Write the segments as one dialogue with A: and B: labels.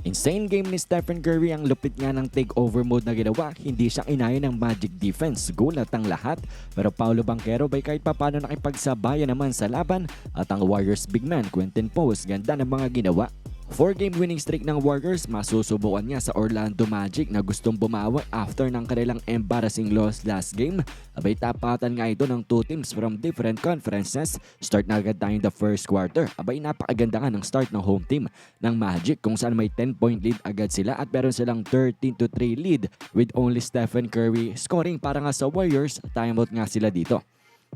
A: Insane game ni Stephen Curry ang lupit nga ng takeover mode na ginawa. Hindi siya inaya ng Magic defense. Gulat ang lahat. Pero Paolo Banquero bay kahit papano nakipagsabayan naman sa laban at ang Warriors big man Quentin Post ganda ng mga ginawa. 4-game winning streak ng Warriors masusubukan nga sa Orlando Magic na gustong bumawi after ng kanilang embarrassing loss last game. Abay tapatan nga ito ng two teams from different conferences. Start na agad tayo the first quarter. Abay napakaganda nga ng start ng home team ng Magic kung saan may 10 point lead agad sila at meron silang 13 to 3 lead with only Stephen Curry scoring para nga sa Warriors. Timeout nga sila dito.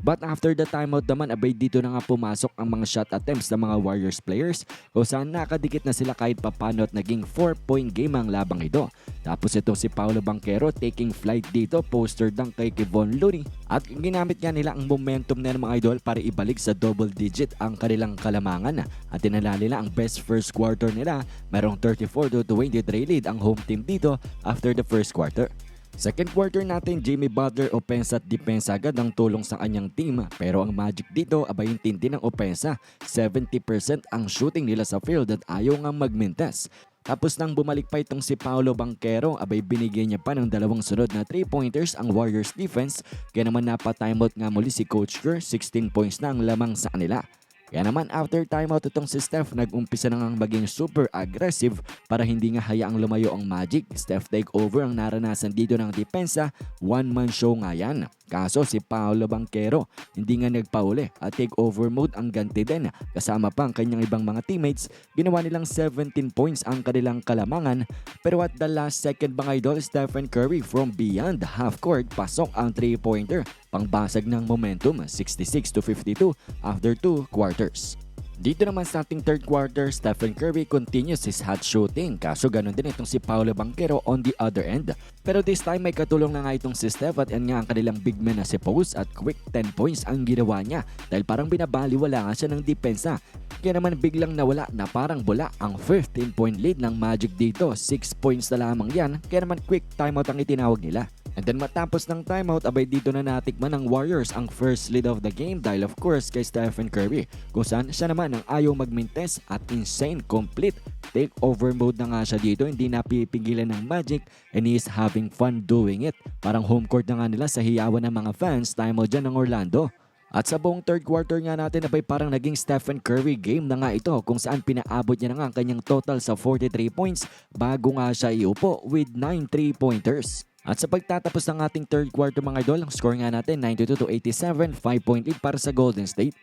A: But after the timeout naman, abay dito na nga pumasok ang mga shot attempts ng mga Warriors players kung saan nakadikit na sila kahit papano at naging 4-point game ang labang ito. Tapos ito si Paolo Banquero taking flight dito, poster dunk kay Kevon Looney. At ginamit nga nila ang momentum na ng mga idol para ibalik sa double digit ang kanilang kalamangan. At tinala nila ang best first quarter nila. Merong 34 to 23 lead ang home team dito after the first quarter. Second quarter natin, Jimmy Butler opensa at depensa agad ang tulong sa kanyang team. Pero ang magic dito, abay yung tindi ng opensa. 70% ang shooting nila sa field at ayaw nga magmintes. Tapos nang bumalik pa itong si Paolo Banquero, abay binigyan niya pa ng dalawang sunod na 3-pointers ang Warriors defense. Kaya naman napa-timeout nga muli si Coach Kerr, 16 points na ang lamang sa kanila. Kaya naman after timeout itong si Steph nag-umpisa na ngang maging super aggressive para hindi nga hayaang lumayo ang Magic. Steph take over ang naranasan dito ng depensa, one man show nga yan. Kaso si Paolo Banquero hindi nga nagpauli at take over mode ang ganti din. Kasama pa ang kanyang ibang mga teammates, ginawa nilang 17 points ang kanilang kalamangan. Pero at the last second mga idol, Stephen Curry from beyond half court pasok ang 3-pointer. Pangbasag ng momentum 66 to 52 after 2 quarters. Dito naman sa ating third quarter, Stephen Curry continues his hot shooting. Kaso ganun din itong si Paolo Banquero on the other end. Pero this time may katulong na nga itong si Steph at yan nga ang kanilang big man na si Post at quick 10 points ang ginawa niya dahil parang binabaliwala nga siya ng depensa. Kaya naman biglang nawala na parang bula ang 15 point lead ng Magic dito. 6 points na lamang yan kaya naman quick timeout ang itinawag nila. And then matapos ng timeout, abay dito na natikman ng Warriors ang first lead of the game dahil of course kay Stephen Curry kung saan siya naman ang ayaw magmintes at insane complete takeover mode na nga siya dito hindi napipigilan ng Magic and he is having fun doing it. Parang home court na nga nila sa hiyawan ng mga fans timeout dyan ng Orlando. At sa buong third quarter nga natin abay parang naging Stephen Curry game na nga ito kung saan pinaabot niya na nga ang kanyang total sa 43 points bago nga siya iupo with 9 3-pointers. At sa pagtatapos ng ating third quarter mga idol, ang score nga natin 92 to 87, 5 point lead para sa Golden State.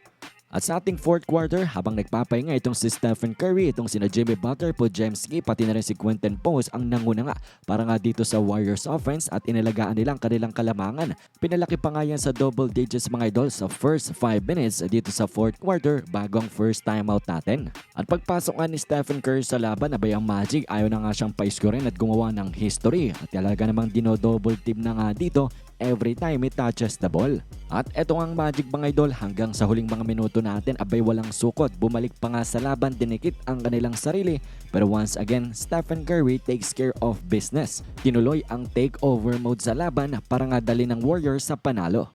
A: At sa ating fourth quarter, habang nagpapahinga itong si Stephen Curry, itong sina Jimmy Butler, Podziemski, pati na rin si Quentin Post ang nanguna nga para nga dito sa Warriors offense at inalagaan nila ang kanilang kalamangan. Pinalaki pa nga yan sa double digits mga idol sa first 5 minutes dito sa fourth quarter bago ang first timeout natin. At pagpasok nga ni Stephen Curry sa laban, abay ang Magic ayaw na nga siyang pa-scorein at gumawa ng history. At talaga namang dino-double team na nga dito every time it touches the ball. At eto ang Magic mga idol hanggang sa huling mga minuto natin abay walang sukot. Bumalik pa nga sa laban, dinikit ang kanilang sarili. Pero once again, Stephen Curry takes care of business. Tinuloy ang takeover mode sa laban para nga dali ng Warriors sa panalo.